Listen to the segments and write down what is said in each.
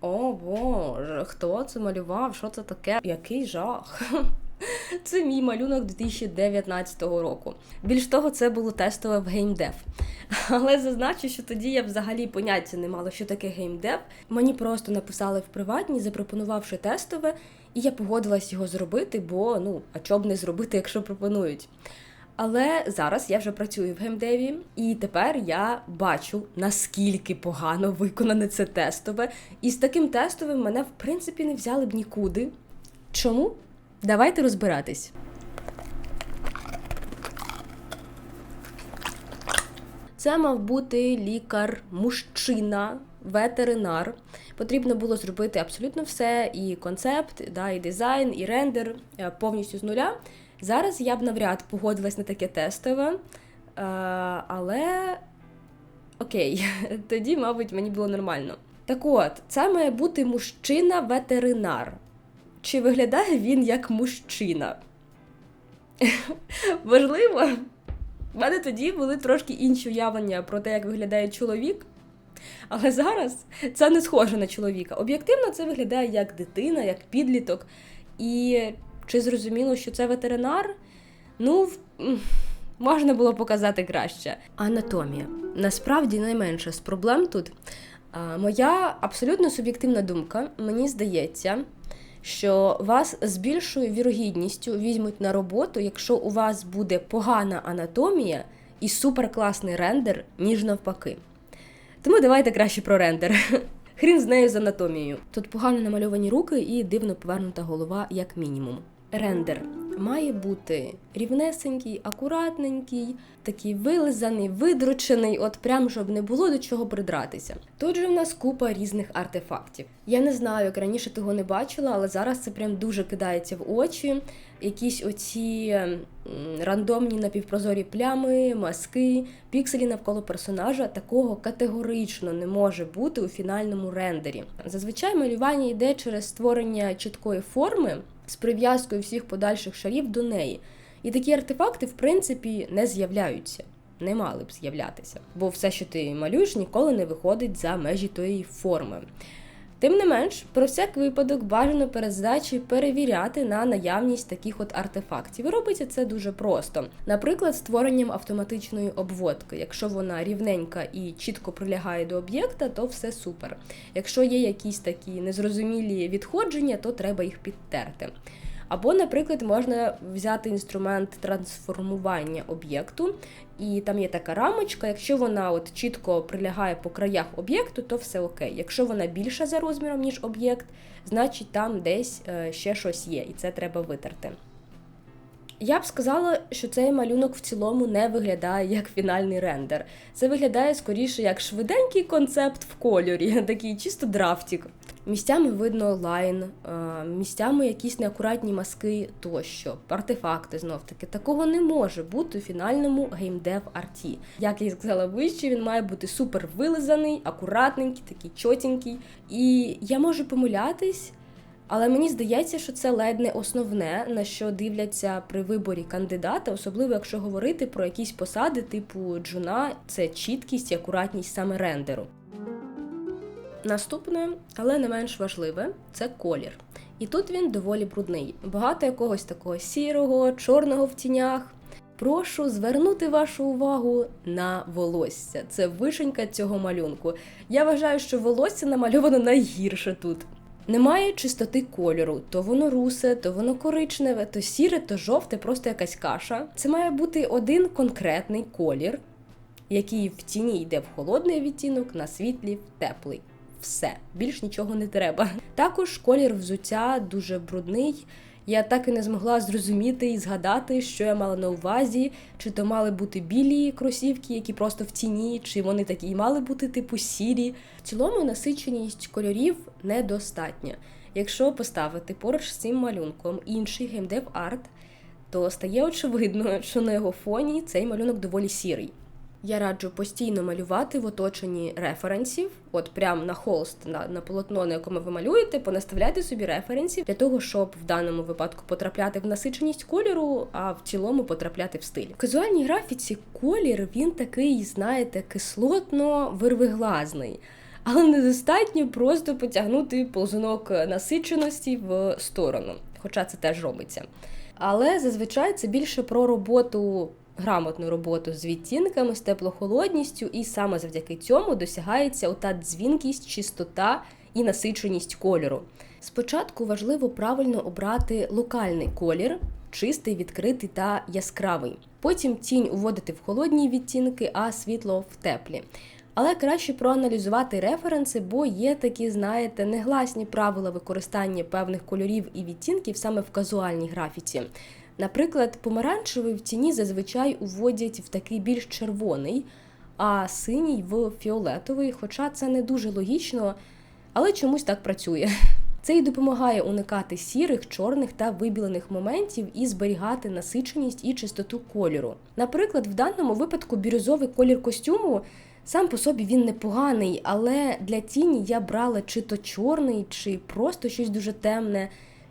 О боже, хто це малював? Що це таке? Який жах. Це мій малюнок 2019 року. Більш того, це було тестове в геймдев. Але зазначу, що тоді я взагалі поняття не мала, що таке геймдев. Мені просто написали в приватній, запропонувавши тестове, і я погодилась його зробити, бо ну, а чого б не зробити, якщо пропонують. Але зараз я вже працюю в геймдеві, і тепер я бачу, наскільки погано виконане це тестове. І з таким тестовим мене, в принципі, не взяли б нікуди. Чому? Давайте розбиратись. Це мав бути лікар-мужчина, ветеринар. Потрібно було зробити абсолютно все: і концепт, да, і дизайн, і рендер е, повністю з нуля. Зараз я б навряд погодилась на таке тестове, е, але окей, тоді, мабуть, мені було нормально. Так от, це має бути мужчина-ветеринар. Чи виглядає він як мужчина? Важливо. У мене тоді були трошки інші уявлення про те, як виглядає чоловік. Але зараз це не схоже на чоловіка. Об'єктивно, це виглядає як дитина, як підліток. І чи зрозуміло, що це ветеринар? Ну, можна було показати краще. Анатомія. Насправді найменша з проблем тут. Моя абсолютно суб'єктивна думка, мені здається, що вас з більшою вірогідністю візьмуть на роботу, якщо у вас буде погана анатомія і суперкласний рендер, ніж навпаки. Тому давайте краще про рендер. Хрін з нею з анатомією. Тут погано намальовані руки і дивно повернута голова, як мінімум. Рендер має бути рівнесенький, акуратненький, такий вилизаний, видручений, от прям щоб не було до чого придратися. Тут же в нас купа різних артефактів. Я не знаю, як раніше того не бачила, але зараз це прям дуже кидається в очі. Якісь оці рандомні напівпрозорі плями, маски, пікселі навколо персонажа такого категорично не може бути у фінальному рендері. Зазвичай малювання йде через створення чіткої форми з прив'язкою всіх подальших шарів до неї. І такі артефакти, в принципі, не з'являються. Не мали б з'являтися, бо все, що ти малюєш, ніколи не виходить за межі тої форми. Тим не менш, про всяк випадок бажано перед здачею перевіряти на наявність таких от артефактів. І робиться це дуже просто. Наприклад, створенням автоматичної обводки. Якщо вона рівненька і чітко прилягає до об'єкта, то все супер. Якщо є якісь такі незрозумілі відходження, то треба їх підтерти. Або, наприклад, можна взяти інструмент трансформування об'єкту, і там є така рамочка. Якщо вона от чітко прилягає по краях об'єкту, то все окей. Якщо вона більша за розміром, ніж об'єкт, значить там десь е, ще щось є, і це треба витерти. Я б сказала, що цей малюнок в цілому не виглядає як фінальний рендер. Це виглядає скоріше як швиденький концепт в кольорі, такий чисто драфтік. Місцями видно лайн, е, місцями якісь неакуратні маски тощо, артефакти знов таки. Такого не може бути у фінальному геймдев арті. Як я сказала вище, він має бути супер вилизаний, акуратненький, такий чотенький. І я можу помилятись. Але мені здається, що це ледь не основне, на що дивляться при виборі кандидата, особливо якщо говорити про якісь посади типу джуна, це чіткість і акуратність саме рендеру. Наступне, але не менш важливе, це колір. І тут він доволі брудний. Багато якогось такого сірого, чорного в тінях. Прошу звернути вашу увагу на волосся. Це вишенька цього малюнку. Я вважаю, що волосся намальовано найгірше тут. Немає чистоти кольору, то воно русе, то воно коричневе, то сіре, то жовте, просто якась каша. Це має бути один конкретний колір, який в тіні йде в холодний відтінок, на світлі в теплий. Все, більш нічого не треба. Також колір взуття дуже брудний. Я так і не змогла зрозуміти і згадати, що я мала на увазі, чи то мали бути білі кросівки, які просто в тіні, чи вони такі і мали бути типу сірі. В цілому насиченість кольорів недостатня. Якщо поставити поруч з цим малюнком інший геймдев арт, то стає очевидно, що на його фоні цей малюнок доволі сірий. Я раджу постійно малювати в оточенні референсів, от прямо на холст, на, на полотно, на якому ви малюєте, понаставляйте собі референсів для того, щоб в даному випадку потрапляти в насиченість кольору, а в цілому потрапляти в стиль. В казуальній графіці колір він такий, знаєте, кислотно вирвиглазний. але недостатньо просто потягнути ползунок насиченості в сторону, хоча це теж робиться. Але зазвичай це більше про роботу, грамотну роботу з відтінками, з теплохолодністю, і саме завдяки цьому досягається ота дзвінкість, чистота і насиченість кольору. Спочатку важливо правильно обрати локальний колір, чистий, відкритий та яскравий. Потім тінь уводити в холодні відтінки, а світло в теплі. Але краще проаналізувати референси, бо є такі, знаєте, негласні правила використання певних кольорів і відтінків саме в казуальній графіці. Наприклад, помаранчевий в тіні зазвичай уводять в такий більш червоний, а синій в фіолетовий, хоча це не дуже логічно, але чомусь так працює. Це й допомагає уникати сірих, чорних та вибілених моментів і зберігати насиченість і чистоту кольору. Наприклад, в даному випадку бірюзовий колір костюму сам по собі він непоганий, але для тіні я брала чи то чорний, чи просто щось дуже темне,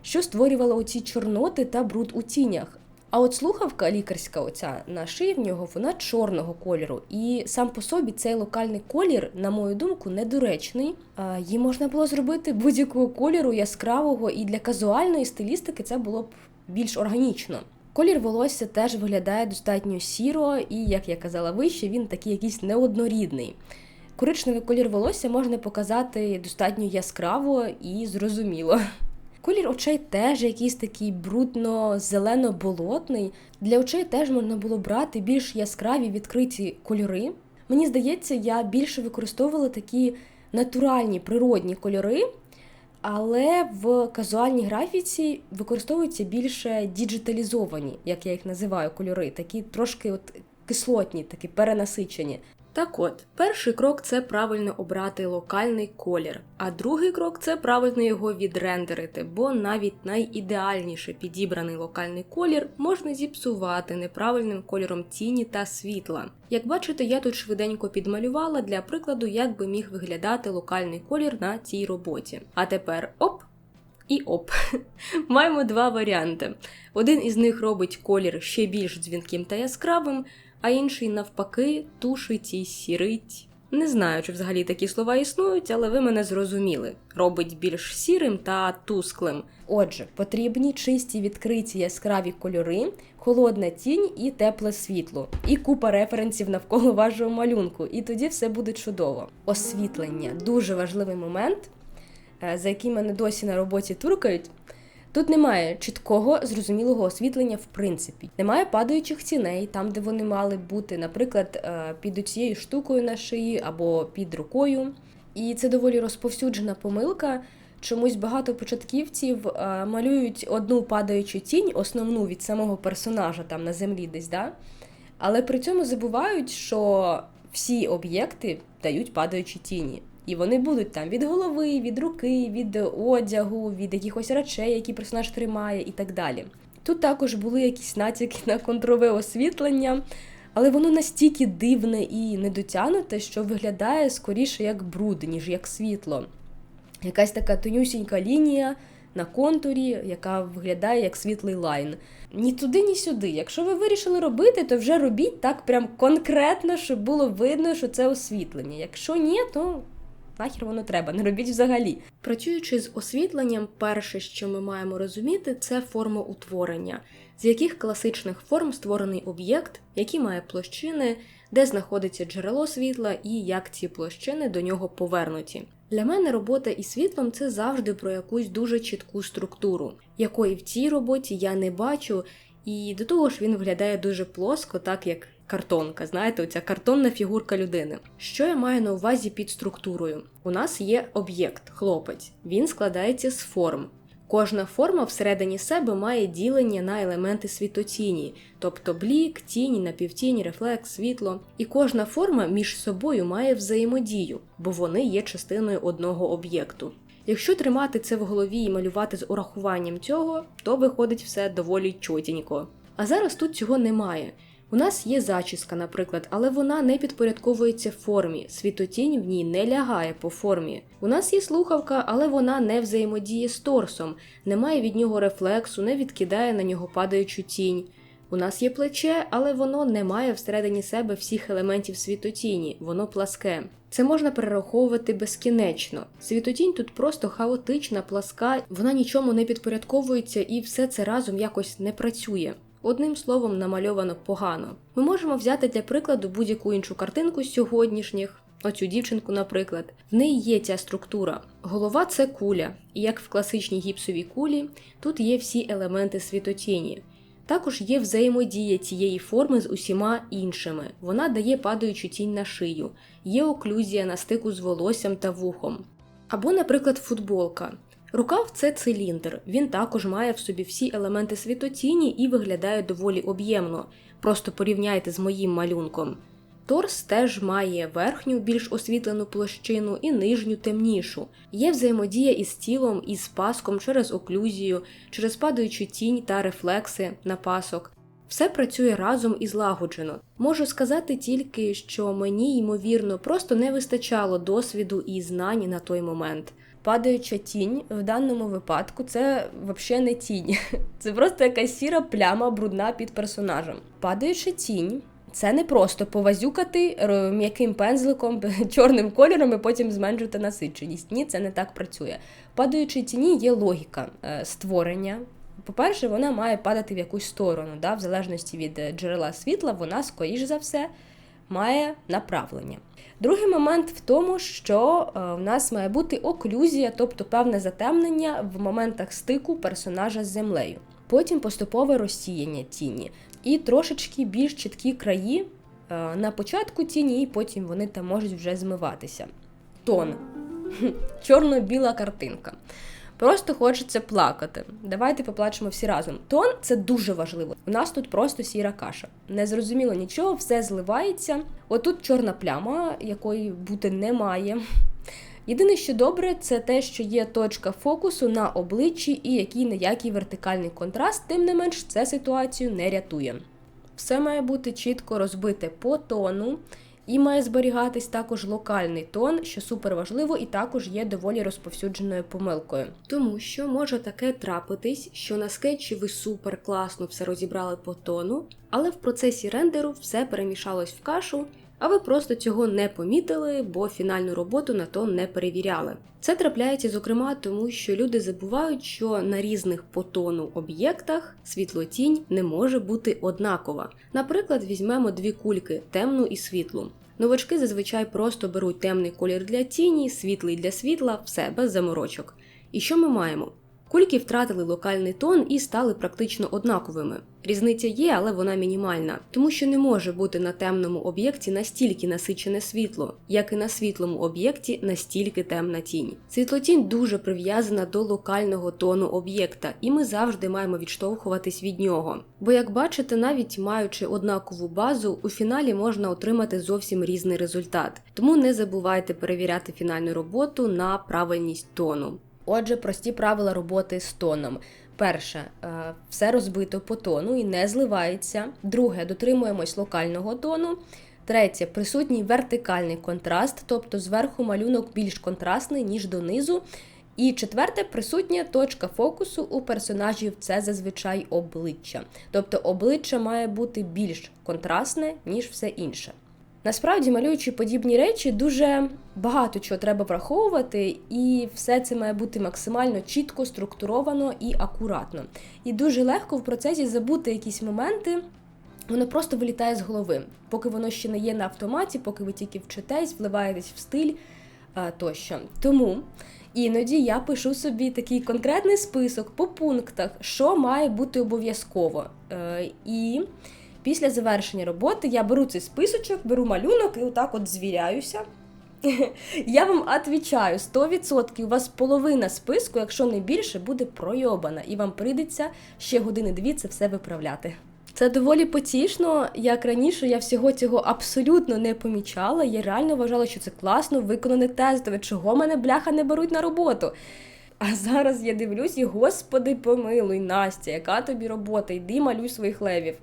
що створювало оці чорноти та бруд у тінях. А от слухавка лікарська, оця на шиї в нього, вона чорного кольору. І сам по собі цей локальний колір, на мою думку, недоречний. Її можна було зробити будь-якого кольору яскравого, і для казуальної стилістики це було б більш органічно. Колір волосся теж виглядає достатньо сіро, і, як я казала вище, він такий якийсь неоднорідний. Коричневий колір волосся можна показати достатньо яскраво і зрозуміло. Колір очей теж якийсь такий брудно-зелено-болотний. Для очей теж можна було брати більш яскраві відкриті кольори. Мені здається, я більше використовувала такі натуральні природні кольори, але в казуальній графіці використовуються більше діджиталізовані, як я їх називаю, кольори, такі трошки от кислотні, такі перенасичені. Так от, перший крок це правильно обрати локальний колір, а другий крок це правильно його відрендерити, бо навіть найідеальніше підібраний локальний колір можна зіпсувати неправильним кольором тіні та світла. Як бачите, я тут швиденько підмалювала для прикладу, як би міг виглядати локальний колір на цій роботі. А тепер оп! І оп, маємо два варіанти. Один із них робить колір ще більш дзвінким та яскравим, а інший, навпаки, тушить і сірить. Не знаю, чи взагалі такі слова існують, але ви мене зрозуміли. Робить більш сірим та тусклим. Отже, потрібні чисті відкриті яскраві кольори, холодна тінь і тепле світло, і купа референсів навколо вашого малюнку. І тоді все буде чудово. Освітлення дуже важливий момент, е, за який мене досі на роботі туркають. Тут немає чіткого, зрозумілого освітлення, в принципі. Немає падаючих ціней, там, де вони мали бути, наприклад, е, під цією штукою на шиї або під рукою. І це доволі розповсюджена помилка. Чомусь багато початківців е, малюють одну падаючу тінь, основну від самого персонажа там на землі десь, да? але при цьому забувають, що всі об'єкти дають падаючі тіні. І вони будуть там від голови, від руки, від одягу, від якихось речей, які персонаж тримає, і так далі. Тут також були якісь натяки на контрове освітлення, але воно настільки дивне і недотянуте, що виглядає скоріше як бруд, ніж як світло. Якась така тонюсінька лінія на контурі, яка виглядає як світлий лайн. Ні туди, ні сюди. Якщо ви вирішили робити, то вже робіть так прям конкретно, щоб було видно, що це освітлення. Якщо ні, то нахер воно треба, не робіть взагалі. Працюючи з освітленням, перше, що ми маємо розуміти, це форма утворення, з яких класичних форм створений об'єкт, який має площини, де знаходиться джерело світла і як ці площини до нього повернуті. Для мене робота із світлом це завжди про якусь дуже чітку структуру, якої в цій роботі я не бачу, і до того ж він виглядає дуже плоско, так як картонка. Знаєте, оця картонна фігурка людини. Що я маю на увазі під структурою? У нас є об'єкт, хлопець. Він складається з форм. Кожна форма всередині себе має ділення на елементи світотіні, тобто блік, тінь, напівтінь, рефлекс, світло. І кожна форма між собою має взаємодію, бо вони є частиною одного об'єкту. Якщо тримати це в голові і малювати з урахуванням цього, то виходить все доволі чотенько. А зараз тут цього немає. У нас є зачіска, наприклад, але вона не підпорядковується формі, світотінь в ній не лягає по формі. У нас є слухавка, але вона не взаємодіє з торсом, не має від нього рефлексу, не відкидає на нього падаючу тінь. У нас є плече, але воно не має всередині себе всіх елементів світотіні, воно пласке. Це можна перераховувати безкінечно. Світотінь тут просто хаотична, пласка, вона нічому не підпорядковується і все це разом якось не працює. Одним словом, намальовано погано. Ми можемо взяти для прикладу будь-яку іншу картинку з сьогоднішніх, оцю дівчинку, наприклад. В неї є ця структура. Голова це куля, і як в класичній гіпсовій кулі, тут є всі елементи світотіні. Також є взаємодія цієї форми з усіма іншими. Вона дає падаючу тінь на шию, є оклюзія на стику з волоссям та вухом. Або, наприклад, футболка. Рукав це циліндр. Він також має в собі всі елементи світотіні і виглядає доволі об'ємно. Просто порівняйте з моїм малюнком. Торс теж має верхню більш освітлену площину і нижню темнішу. Є взаємодія із тілом і з паском через оклюзію, через падаючу тінь та рефлекси на пасок. Все працює разом і злагоджено. Можу сказати тільки, що мені, ймовірно, просто не вистачало досвіду і знань на той момент. Падаюча тінь в даному випадку це взагалі не тінь, це просто якась сіра пляма брудна під персонажем. Падаюча тінь це не просто повазюкати м'яким пензликом, чорним кольором і потім зменшити насиченість. Ні, це не так працює. Падаючи тіні є логіка е, створення. По-перше, вона має падати в якусь сторону. Да? В залежності від е, джерела світла, вона, скоріш за все, має направлення. Другий момент в тому, що е, в нас має бути оклюзія, тобто певне затемнення в моментах стику персонажа з землею. Потім поступове розсіяння тіні і трошечки більш чіткі краї е, на початку тіні, і потім вони там можуть вже змиватися. Тон. Чорно-біла картинка. Просто хочеться плакати. Давайте поплачемо всі разом. Тон це дуже важливо. У нас тут просто сіра каша. Не зрозуміло нічого, все зливається. Отут чорна пляма, якої бути не має. Єдине, що добре, це те, що є точка фокусу на обличчі і який неякий вертикальний контраст, тим не менш, це ситуацію не рятує. Все має бути чітко розбите по тону, і має зберігатись також локальний тон, що супер важливо і також є доволі розповсюдженою помилкою. Тому що може таке трапитись, що на скетчі ви супер класно все розібрали по тону, але в процесі рендеру все перемішалось в кашу, а ви просто цього не помітили, бо фінальну роботу на то не перевіряли. Це трапляється, зокрема, тому що люди забувають, що на різних по тону об'єктах світлотінь не може бути однакова. Наприклад, візьмемо дві кульки темну і світлу. Новачки зазвичай просто беруть темний колір для тіні, світлий для світла, все без заморочок. І що ми маємо? Кульки втратили локальний тон і стали практично однаковими. Різниця є, але вона мінімальна, тому що не може бути на темному об'єкті настільки насичене світло, як і на світлому об'єкті настільки темна тінь. Світлотінь дуже прив'язана до локального тону об'єкта, і ми завжди маємо відштовхуватись від нього. Бо, як бачите, навіть маючи однакову базу, у фіналі можна отримати зовсім різний результат. Тому не забувайте перевіряти фінальну роботу на правильність тону. Отже, прості правила роботи з тоном. Перше, е, все розбито по тону і не зливається. Друге, дотримуємось локального тону. Третє, присутній вертикальний контраст, тобто зверху малюнок більш контрастний, ніж донизу. І четверте, присутня точка фокусу у персонажів це зазвичай обличчя. Тобто обличчя має бути більш контрастне, ніж все інше. Насправді, малюючи подібні речі, дуже багато чого треба враховувати, і все це має бути максимально чітко, структуровано і акуратно. І дуже легко в процесі забути якісь моменти. Воно просто вилітає з голови, поки воно ще не є на автоматі, поки ви тільки вчитесь, вливаєтесь в стиль тощо. Тому іноді я пишу собі такий конкретний список по пунктах, що має бути обов'язково. Е, і Після завершення роботи я беру цей списочок, беру малюнок і отак от звіряюся. Я вам відповідаю, 100% у вас половина списку, якщо не більше, буде пройобана, і вам прийдеться ще години-дві це все виправляти. Це доволі потішно. Як раніше я всього цього абсолютно не помічала. Я реально вважала, що це класно, виконане тестове, чого мене бляха не беруть на роботу. А зараз я дивлюсь і, господи, помилуй, Настя, яка тобі робота? Йди малюй своїх левів.